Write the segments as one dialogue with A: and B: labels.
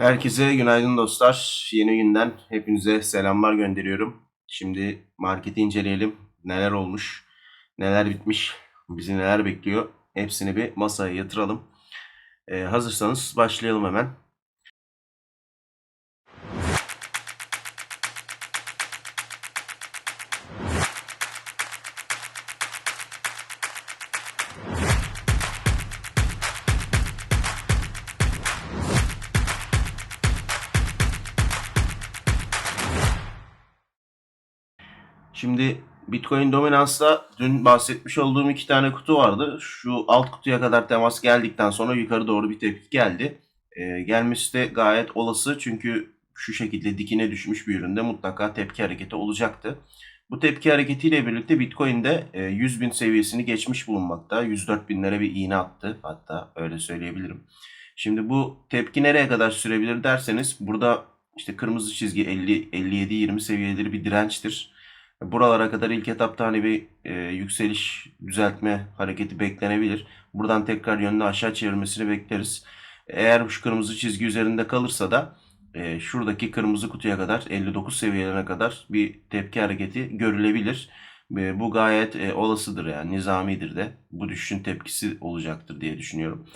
A: Herkese günaydın dostlar. Yeni günden hepinize selamlar gönderiyorum. Şimdi marketi inceleyelim. Neler olmuş, neler bitmiş, bizi neler bekliyor. Hepsini bir masaya yatıralım. Ee, hazırsanız başlayalım hemen. Şimdi Bitcoin Dominans'ta dün bahsetmiş olduğum iki tane kutu vardı. Şu alt kutuya kadar temas geldikten sonra yukarı doğru bir tepki geldi. Ee, gelmesi de gayet olası çünkü şu şekilde dikine düşmüş bir üründe mutlaka tepki hareketi olacaktı. Bu tepki hareketiyle birlikte Bitcoin de e, 100 bin seviyesini geçmiş bulunmakta. 104 binlere bir iğne attı hatta öyle söyleyebilirim. Şimdi bu tepki nereye kadar sürebilir derseniz burada işte kırmızı çizgi 50 57-20 seviyeleri bir dirençtir. Buralara kadar ilk etapta hani bir e, yükseliş düzeltme hareketi beklenebilir. Buradan tekrar yönünü aşağı çevirmesini bekleriz. Eğer şu kırmızı çizgi üzerinde kalırsa da e, şuradaki kırmızı kutuya kadar 59 seviyelerine kadar bir tepki hareketi görülebilir. E, bu gayet e, olasıdır yani nizamidir de. Bu düşüşün tepkisi olacaktır diye düşünüyorum.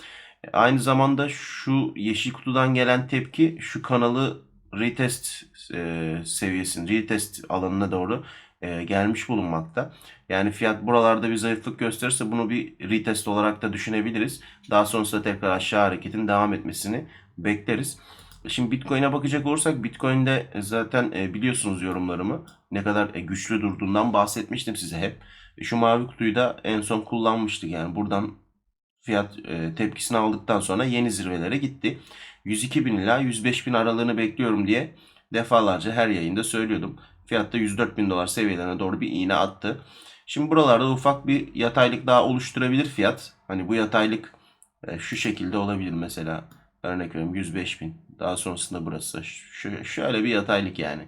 A: E, aynı zamanda şu yeşil kutudan gelen tepki şu kanalı retest e, seviyesinin retest alanına doğru e, gelmiş bulunmakta. Yani fiyat buralarda bir zayıflık gösterirse bunu bir retest olarak da düşünebiliriz. Daha sonrasında tekrar aşağı hareketin devam etmesini bekleriz. Şimdi Bitcoin'e bakacak olursak Bitcoin'de zaten e, biliyorsunuz yorumlarımı ne kadar e, güçlü durduğundan bahsetmiştim size hep. Şu mavi kutuyu da en son kullanmıştık yani buradan fiyat tepkisini aldıktan sonra yeni zirvelere gitti. 102 bin ila 105 bin aralığını bekliyorum diye defalarca her yayında söylüyordum. Fiyatta 104 bin dolar seviyelerine doğru bir iğne attı. Şimdi buralarda ufak bir yataylık daha oluşturabilir fiyat. Hani bu yataylık e, şu şekilde olabilir mesela. Örnek veriyorum 105 bin. Daha sonrasında burası. Şu, şöyle bir yataylık yani.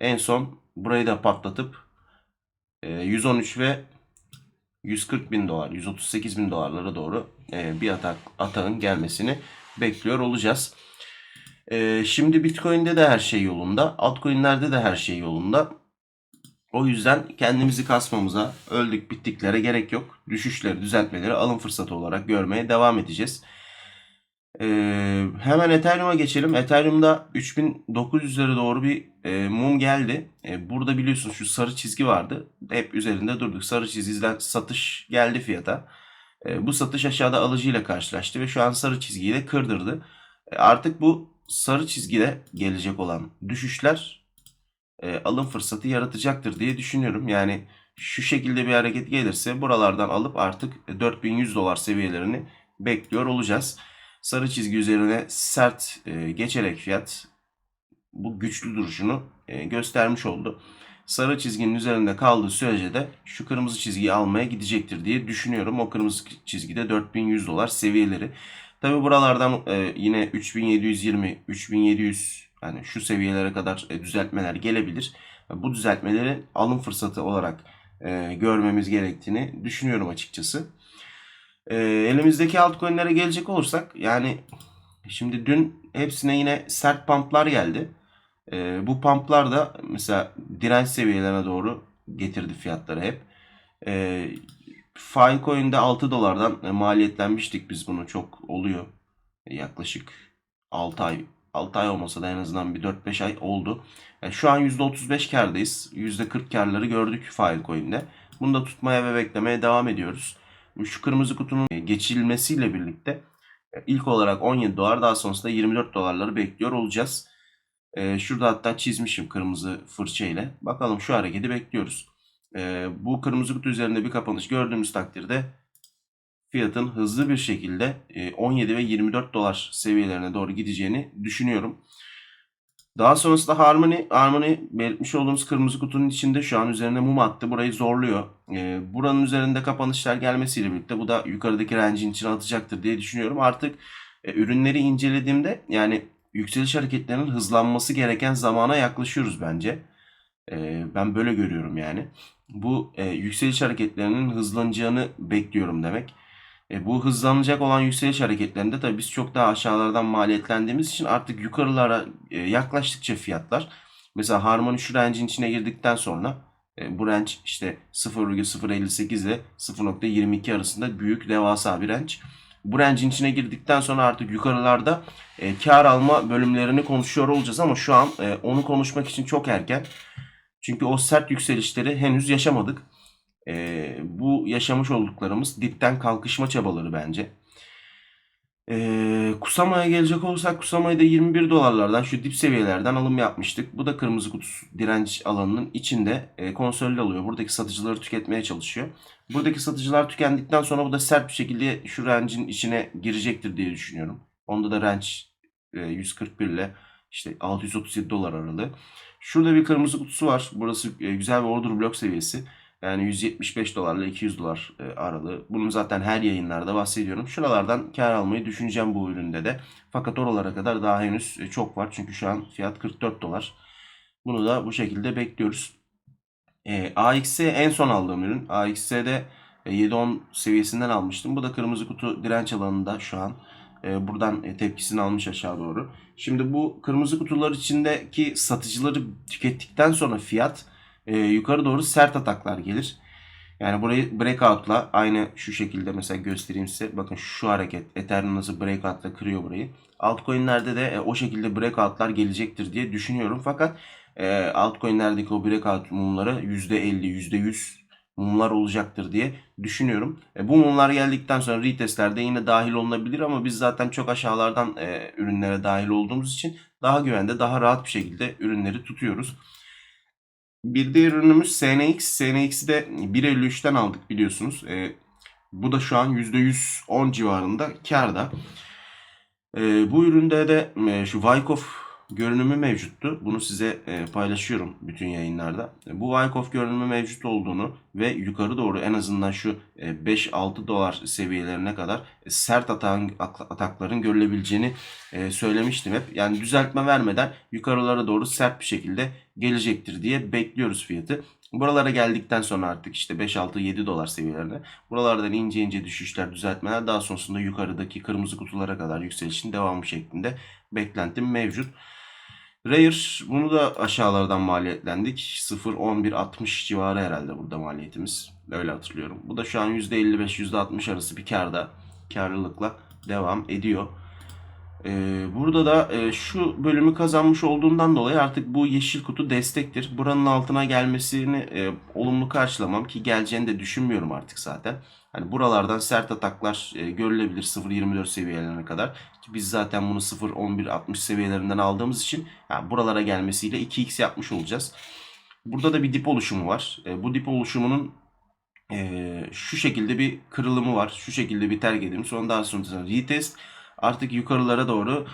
A: En son burayı da patlatıp e, 113 ve 140 bin dolar, 138 bin dolarlara doğru e, bir atak, atağın gelmesini bekliyor olacağız. E, şimdi Bitcoin'de de her şey yolunda. Altcoin'lerde de her şey yolunda. O yüzden kendimizi kasmamıza, öldük bittiklere gerek yok. Düşüşleri, düzeltmeleri alım fırsatı olarak görmeye devam edeceğiz. Ee, hemen Ethereum'a geçelim. Ethereum'da 3900'lere doğru bir e, mum geldi. E, burada biliyorsunuz şu sarı çizgi vardı. Hep üzerinde durduk. Sarı çizgiden satış geldi fiyata. E, bu satış aşağıda alıcıyla karşılaştı ve şu an sarı çizgiyi de kırdırdı. E, artık bu sarı çizgide gelecek olan düşüşler e, alım fırsatı yaratacaktır diye düşünüyorum. Yani şu şekilde bir hareket gelirse buralardan alıp artık 4100 dolar seviyelerini bekliyor olacağız. Sarı çizgi üzerine sert e, geçerek fiyat bu güçlü duruşunu e, göstermiş oldu. Sarı çizginin üzerinde kaldığı sürece de şu kırmızı çizgiyi almaya gidecektir diye düşünüyorum. O kırmızı çizgide 4100 dolar seviyeleri. Tabi buralardan e, yine 3720, 3700 yani şu seviyelere kadar e, düzeltmeler gelebilir. Bu düzeltmeleri alım fırsatı olarak e, görmemiz gerektiğini düşünüyorum açıkçası. E, elimizdeki altcoin'lere gelecek olursak yani şimdi dün hepsine yine sert pumplar geldi. E, bu pumplar da mesela direnç seviyelerine doğru getirdi fiyatları hep. E, Filecoin'de 6 dolardan e, maliyetlenmiştik biz bunu çok oluyor. E, yaklaşık 6 ay 6 ay olmasa da en azından bir 4-5 ay oldu. Yani şu an %35 kardayız. %40 karları gördük Filecoin'de. Bunu da tutmaya ve beklemeye devam ediyoruz. Şu kırmızı kutunun geçilmesiyle birlikte e, ilk olarak 17 dolar daha sonrasında 24 dolarları bekliyor olacağız. Şurada hatta çizmişim kırmızı fırça ile. Bakalım şu hareketi bekliyoruz. Ee, bu kırmızı kutu üzerinde bir kapanış gördüğümüz takdirde fiyatın hızlı bir şekilde 17 ve 24 dolar seviyelerine doğru gideceğini düşünüyorum. Daha sonrasında Harmony, Harmony belirtmiş olduğumuz kırmızı kutunun içinde şu an üzerine mum attı. Burayı zorluyor. Ee, buranın üzerinde kapanışlar gelmesiyle birlikte bu da yukarıdaki range'in içine atacaktır diye düşünüyorum. Artık e, ürünleri incelediğimde yani yükseliş hareketlerinin hızlanması gereken zamana yaklaşıyoruz bence. E, ben böyle görüyorum yani. Bu e, yükseliş hareketlerinin hızlanacağını bekliyorum demek. E, bu hızlanacak olan yükseliş hareketlerinde tabii biz çok daha aşağılardan maliyetlendiğimiz için artık yukarılara e, yaklaştıkça fiyatlar mesela Harmony şu range'in içine girdikten sonra e, bu range işte 0,058 ile 0.22 arasında büyük devasa bir range. Bu range'in içine girdikten sonra artık yukarılarda e, kar alma bölümlerini konuşuyor olacağız ama şu an e, onu konuşmak için çok erken. Çünkü o sert yükselişleri henüz yaşamadık. E, bu yaşamış olduklarımız dipten kalkışma çabaları bence. E, Kusama'ya gelecek olursak Kusama'yı da 21 dolarlardan şu dip seviyelerden alım yapmıştık. Bu da kırmızı kutusu direnç alanının içinde e, konsolide alıyor. Buradaki satıcıları tüketmeye çalışıyor. Buradaki satıcılar tükendikten sonra bu da sert bir şekilde şu range'in içine girecektir diye düşünüyorum. Onda da range e, 141 ile işte 637 dolar aralığı. Şurada bir kırmızı kutusu var. Burası e, güzel bir order block seviyesi. Yani 175 dolarla 200 dolar e, aralığı. Bunun zaten her yayınlarda bahsediyorum. Şuralardan kar almayı düşüneceğim bu üründe de. Fakat oralara kadar daha henüz e, çok var. Çünkü şu an fiyat 44 dolar. Bunu da bu şekilde bekliyoruz. E, AX'e en son aldığım ürün. AX'de 7-10 seviyesinden almıştım. Bu da kırmızı kutu direnç alanında şu an. E, buradan e, tepkisini almış aşağı doğru. Şimdi bu kırmızı kutular içindeki satıcıları tükettikten sonra fiyat e, yukarı doğru sert ataklar gelir. Yani burayı breakout'la aynı şu şekilde mesela göstereyim size. Bakın şu hareket Ethereum nasıl breakout'la kırıyor burayı. Altcoin'lerde de o şekilde breakout'lar gelecektir diye düşünüyorum. Fakat altcoin'lerdeki o breakout mumları %50, %100 mumlar olacaktır diye düşünüyorum. E, bu mumlar geldikten sonra retestlerde yine dahil olunabilir ama biz zaten çok aşağılardan e, ürünlere dahil olduğumuz için daha güvende, daha rahat bir şekilde ürünleri tutuyoruz. Bir diğer ürünümüz SNX. SNX'i de 1.53'ten aldık biliyorsunuz. E, bu da şu an %110 civarında karda. E, bu üründe de e, şu Wyckoff görünümü mevcuttu. Bunu size e, paylaşıyorum bütün yayınlarda. E, bu Wyckoff görünümü mevcut olduğunu ve yukarı doğru en azından şu e, 5-6 dolar seviyelerine kadar e, sert atağın, atakların görülebileceğini e, söylemiştim hep. Yani düzeltme vermeden yukarılara doğru sert bir şekilde gelecektir diye bekliyoruz fiyatı. Buralara geldikten sonra artık işte 5-6-7 dolar seviyelerine buralardan ince ince düşüşler, düzeltmeler daha sonrasında yukarıdaki kırmızı kutulara kadar yükselişin devamı şeklinde beklentim mevcut. Rare bunu da aşağılardan maliyetlendik. 0.11.60 civarı herhalde burada maliyetimiz. Öyle hatırlıyorum. Bu da şu an %55-%60 arası bir karda karlılıkla devam ediyor. Ee, burada da e, şu bölümü kazanmış olduğundan dolayı artık bu yeşil kutu destektir. Buranın altına gelmesini e, olumlu karşılamam ki geleceğini de düşünmüyorum artık zaten. Hani buralardan sert ataklar e, görülebilir 0.24 seviyelerine kadar. Ki biz zaten bunu 0.11.60 seviyelerinden aldığımız için yani buralara gelmesiyle 2x yapmış olacağız. Burada da bir dip oluşumu var. Bu dip oluşumunun şu şekilde bir kırılımı var. Şu şekilde bir terk edilmiş. Sonra daha sonra retest artık yukarılara doğru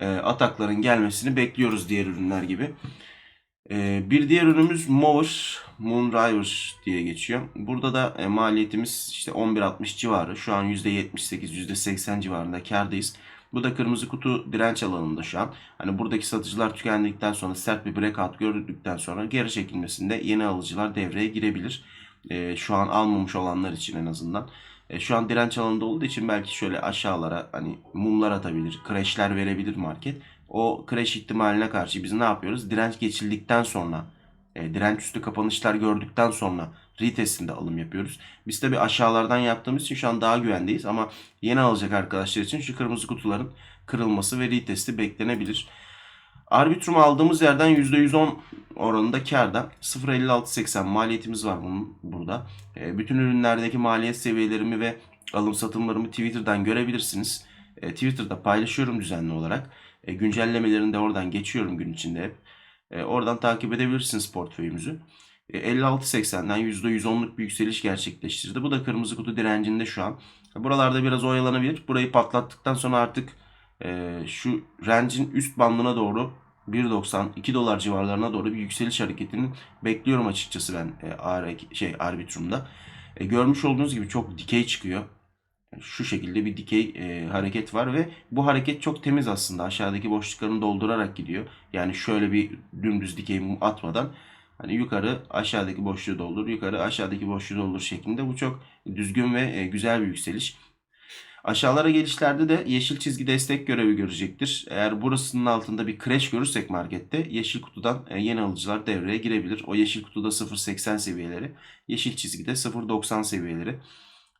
A: e, atakların gelmesini bekliyoruz diğer ürünler gibi. E, bir diğer ürünümüz Mover, Moonriver diye geçiyor. Burada da e, maliyetimiz işte 11.60 civarı. Şu an %78, %80 civarında kardayız. Bu da kırmızı kutu direnç alanında şu an. Hani buradaki satıcılar tükendikten sonra sert bir breakout gördükten sonra geri çekilmesinde yeni alıcılar devreye girebilir. E, şu an almamış olanlar için en azından. E, şu an direnç alanında olduğu için belki şöyle aşağılara hani mumlar atabilir, crashler verebilir market. O crash ihtimaline karşı biz ne yapıyoruz? Direnç geçildikten sonra, e, direnç üstü kapanışlar gördükten sonra retestinde alım yapıyoruz. Biz tabi aşağılardan yaptığımız için şu an daha güvendeyiz ama yeni alacak arkadaşlar için şu kırmızı kutuların kırılması ve retesti beklenebilir. Arbitrum aldığımız yerden %110 oranında karda 0.5680 maliyetimiz var bunun burada. E, bütün ürünlerdeki maliyet seviyelerimi ve alım satımlarımı Twitter'dan görebilirsiniz. E, Twitter'da paylaşıyorum düzenli olarak. E, güncellemelerini de oradan geçiyorum gün içinde hep. E, oradan takip edebilirsiniz portföyümüzü. E, 56.80'den %110'luk bir yükseliş gerçekleştirdi. Bu da kırmızı kutu direncinde şu an. Buralarda biraz oyalanabilir. Burayı patlattıktan sonra artık e, şu range'in üst bandına doğru 1.90 2 dolar civarlarına doğru bir yükseliş hareketini bekliyorum açıkçası ben e, şey Arbitrum'da. E, görmüş olduğunuz gibi çok dikey çıkıyor. Şu şekilde bir dikey e, hareket var ve bu hareket çok temiz aslında. Aşağıdaki boşluklarını doldurarak gidiyor. Yani şöyle bir dümdüz dikey atmadan hani yukarı aşağıdaki boşluğu doldur, yukarı aşağıdaki boşluğu doldur şeklinde bu çok düzgün ve e, güzel bir yükseliş. Aşağılara gelişlerde de yeşil çizgi destek görevi görecektir. Eğer burasının altında bir crash görürsek markette yeşil kutudan e, yeni alıcılar devreye girebilir. O yeşil kutuda 0.80 seviyeleri, yeşil çizgide 0.90 seviyeleri.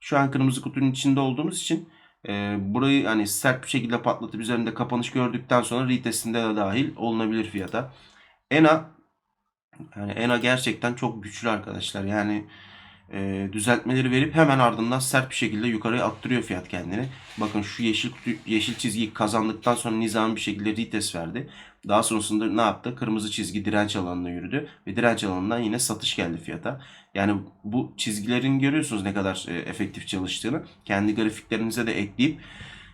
A: Şu an kırmızı kutunun içinde olduğumuz için e, burayı hani sert bir şekilde patlatıp üzerinde kapanış gördükten sonra retestinde de dahil olunabilir fiyata. ENA yani ENA gerçekten çok güçlü arkadaşlar. Yani e, düzeltmeleri verip hemen ardından sert bir şekilde yukarıya attırıyor fiyat kendini. Bakın şu yeşil yeşil çizgiyi kazandıktan sonra nizami bir şekilde retest verdi. Daha sonrasında ne yaptı? Kırmızı çizgi direnç alanına yürüdü ve direnç alanından yine satış geldi fiyata. Yani bu çizgilerin görüyorsunuz ne kadar e, efektif çalıştığını. Kendi grafiklerinize de ekleyip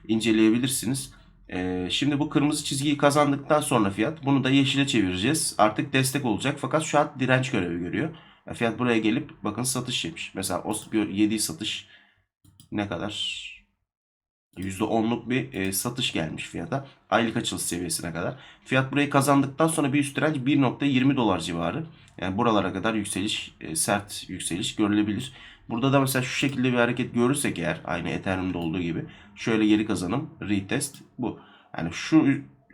A: inceleyebilirsiniz. E, şimdi bu kırmızı çizgiyi kazandıktan sonra fiyat bunu da yeşile çevireceğiz. Artık destek olacak fakat şu an direnç görevi görüyor. Ya fiyat buraya gelip bakın satış yapmış. Mesela o yediği satış ne kadar? %10'luk bir e, satış gelmiş fiyata. Aylık açılış seviyesine kadar. Fiyat burayı kazandıktan sonra bir üst direnç 1.20 dolar civarı. Yani buralara kadar yükseliş, e, sert yükseliş görülebilir. Burada da mesela şu şekilde bir hareket görürsek eğer aynı Ethereum'da olduğu gibi şöyle geri kazanım, retest bu. Yani şu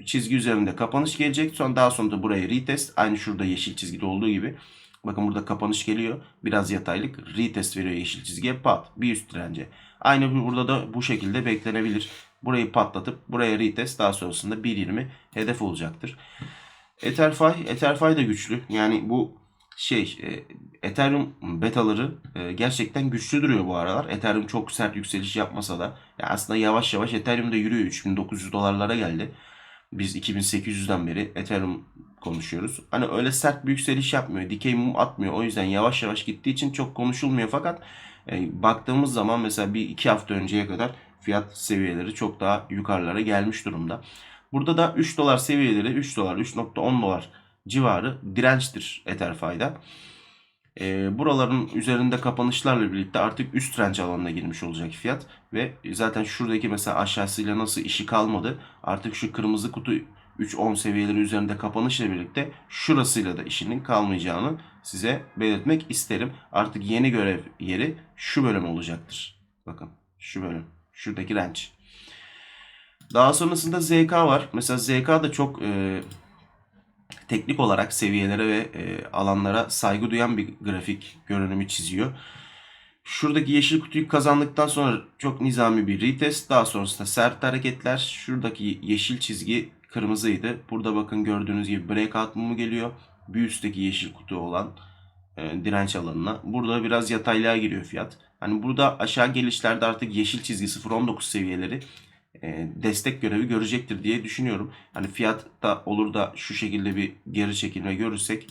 A: çizgi üzerinde kapanış gelecek. Sonra daha sonra da buraya retest. Aynı şurada yeşil çizgide olduğu gibi. Bakın burada kapanış geliyor. Biraz yataylık. Retest veriyor yeşil çizgiye. Pat. Bir üst dirence. Aynı burada da bu şekilde beklenebilir. Burayı patlatıp buraya retest daha sonrasında 1.20 hedef olacaktır. Etherfi, Etherfi de güçlü. Yani bu şey e, Ethereum betaları e, gerçekten güçlü duruyor bu aralar. Ethereum çok sert yükseliş yapmasa da ya aslında yavaş yavaş Ethereum da yürüyor. 3900 dolarlara geldi. Biz 2800'den beri Ethereum konuşuyoruz. Hani öyle sert bir yükseliş yapmıyor. Dikey mum atmıyor. O yüzden yavaş yavaş gittiği için çok konuşulmuyor. Fakat e, baktığımız zaman mesela bir iki hafta önceye kadar fiyat seviyeleri çok daha yukarılara gelmiş durumda. Burada da 3 dolar seviyeleri 3 dolar 3.10 dolar civarı dirençtir Etherfi'da. E, buraların üzerinde kapanışlarla birlikte artık üst direnç alanına girmiş olacak fiyat. Ve zaten şuradaki mesela aşağısıyla nasıl işi kalmadı. Artık şu kırmızı kutu 3-10 seviyeleri üzerinde kapanışla birlikte şurasıyla da işinin kalmayacağını size belirtmek isterim. Artık yeni görev yeri şu bölüm olacaktır. Bakın şu bölüm. Şuradaki renç. Daha sonrasında ZK var. Mesela ZK da çok e, teknik olarak seviyelere ve e, alanlara saygı duyan bir grafik görünümü çiziyor. Şuradaki yeşil kutuyu kazandıktan sonra çok nizami bir retest. Daha sonrasında sert hareketler. Şuradaki yeşil çizgi kırmızıydı. Burada bakın gördüğünüz gibi breakout mumu geliyor. Bir üstteki yeşil kutu olan e, direnç alanına. Burada biraz yataylığa giriyor fiyat. Hani burada aşağı gelişlerde artık yeşil çizgi 0.19 seviyeleri destek görevi görecektir diye düşünüyorum. Hani fiyat da olur da şu şekilde bir geri çekilme görürsek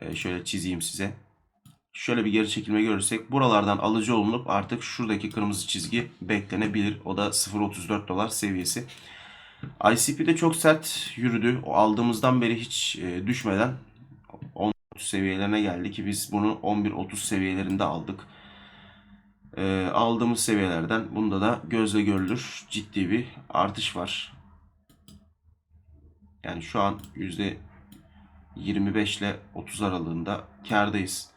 A: e, şöyle çizeyim size. Şöyle bir geri çekilme görürsek buralardan alıcı olunup artık şuradaki kırmızı çizgi beklenebilir. O da 0.34 dolar seviyesi. ICP'de çok sert yürüdü. O aldığımızdan beri hiç e, düşmeden 10 seviyelerine geldi ki biz bunu 11-30 seviyelerinde aldık. E, aldığımız seviyelerden bunda da gözle görülür ciddi bir artış var. Yani şu an %25 ile 30 aralığında kardayız.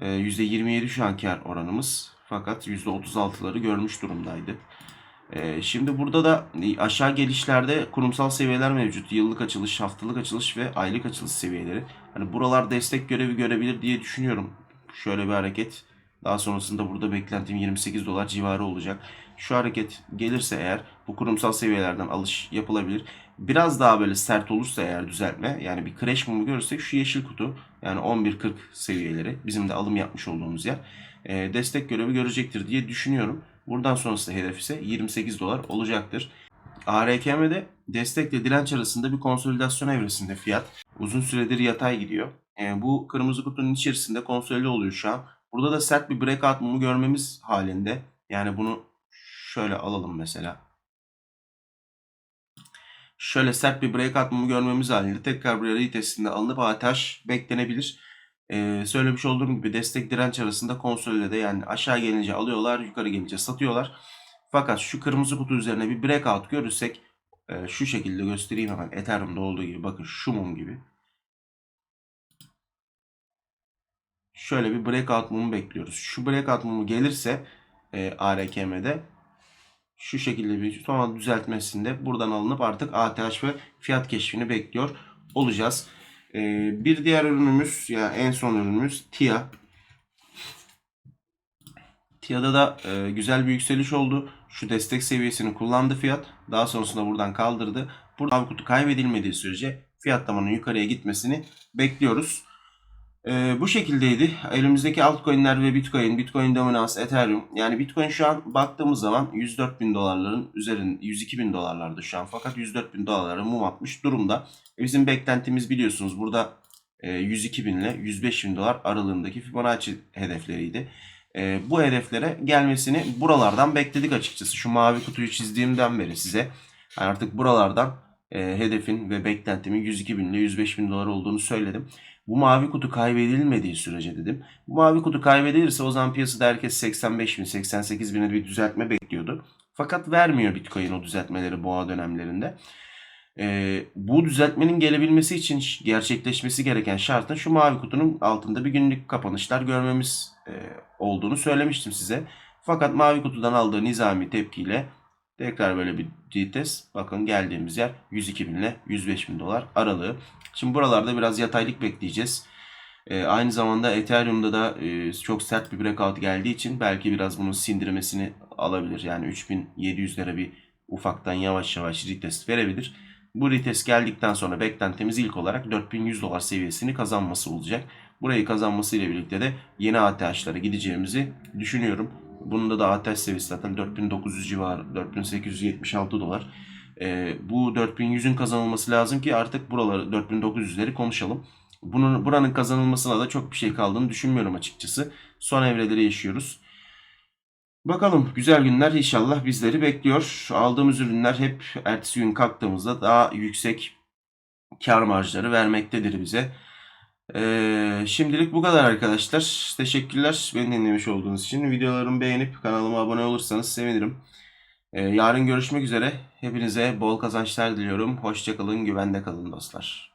A: E, %27 şu an kar oranımız. Fakat %36'ları görmüş durumdaydı. Ee, şimdi burada da aşağı gelişlerde kurumsal seviyeler mevcut. Yıllık açılış, haftalık açılış ve aylık açılış seviyeleri. Hani buralar destek görevi görebilir diye düşünüyorum. Şöyle bir hareket. Daha sonrasında burada beklentim 28 dolar civarı olacak. Şu hareket gelirse eğer bu kurumsal seviyelerden alış yapılabilir. Biraz daha böyle sert olursa eğer düzeltme yani bir crash mumu görürsek şu yeşil kutu yani 11.40 seviyeleri bizim de alım yapmış olduğumuz yer e, destek görevi görecektir diye düşünüyorum. Buradan sonrası hedef ise 28 dolar olacaktır. ARKM'de destekle direnç arasında bir konsolidasyon evresinde fiyat. Uzun süredir yatay gidiyor. E, bu kırmızı kutunun içerisinde konsolide oluyor şu an. Burada da sert bir breakout mumu görmemiz halinde. Yani bunu şöyle alalım mesela. Şöyle sert bir breakout mumu görmemiz halinde tekrar buraya retestinde alınıp ATH beklenebilir. Ee, söylemiş olduğum gibi destek direnç arasında konsolide yani aşağı gelince alıyorlar yukarı gelince satıyorlar. Fakat şu kırmızı kutu üzerine bir breakout görürsek e, şu şekilde göstereyim hemen Ethereum'da olduğu gibi bakın şu mum gibi. Şöyle bir breakout mumu bekliyoruz. Şu breakout mumu gelirse e, ARKM'de şu şekilde bir sonra düzeltmesinde buradan alınıp artık ATH ve fiyat keşfini bekliyor olacağız. Ee, bir diğer ürünümüz ya en son ürünümüz TIA. TIA'da da e, güzel bir yükseliş oldu. Şu destek seviyesini kullandı fiyat. Daha sonrasında buradan kaldırdı. Burada kutu kaybedilmediği sürece fiyatlamanın yukarıya gitmesini bekliyoruz. Ee, bu şekildeydi. Elimizdeki altcoin'ler ve Bitcoin, Bitcoin dominans, Ethereum. Yani Bitcoin şu an baktığımız zaman 104 bin dolarların üzerinde, 102 bin dolarlarda şu an. Fakat 104 bin dolarlara mum atmış durumda. E, bizim beklentimiz biliyorsunuz burada e, 102 bin ile 105 bin dolar aralığındaki Fibonacci hedefleriydi. E, bu hedeflere gelmesini buralardan bekledik açıkçası. Şu mavi kutuyu çizdiğimden beri size yani artık buralardan e, hedefin ve beklentimin 102 bin ile 105 bin dolar olduğunu söyledim. Bu mavi kutu kaybedilmediği sürece dedim. Bu mavi kutu kaybedilirse o zaman piyasada herkes 85 bin, 88 bine bir düzeltme bekliyordu. Fakat vermiyor Bitcoin o düzeltmeleri boğa dönemlerinde. Ee, bu düzeltmenin gelebilmesi için gerçekleşmesi gereken şartın şu mavi kutunun altında bir günlük kapanışlar görmemiz e, olduğunu söylemiştim size. Fakat mavi kutudan aldığı nizami tepkiyle tekrar böyle bir retest. Bakın geldiğimiz yer 102 bin ile 105 bin dolar aralığı. Şimdi buralarda biraz yataylık bekleyeceğiz. Ee, aynı zamanda Ethereum'da da e, çok sert bir breakout geldiği için belki biraz bunun sindirmesini alabilir. Yani 3700'lere bir ufaktan yavaş yavaş retest verebilir. Bu retest geldikten sonra beklentimiz ilk olarak 4100 dolar seviyesini kazanması olacak. Burayı kazanması ile birlikte de yeni ATH'lara gideceğimizi düşünüyorum. Bunda da ATH seviyesi zaten 4900 civarı, 4876 dolar. Ee, bu 4100'ün kazanılması lazım ki artık buraları 4900'leri konuşalım. Bunun buranın kazanılmasına da çok bir şey kaldığını düşünmüyorum açıkçası. Son evreleri yaşıyoruz. Bakalım güzel günler inşallah bizleri bekliyor. Aldığımız ürünler hep ertesi gün kalktığımızda daha yüksek kar marjları vermektedir bize. Şimdilik bu kadar arkadaşlar. Teşekkürler beni dinlemiş olduğunuz için. Videolarımı beğenip kanalıma abone olursanız sevinirim. Yarın görüşmek üzere. Hepinize bol kazançlar diliyorum. Hoşçakalın, güvende kalın dostlar.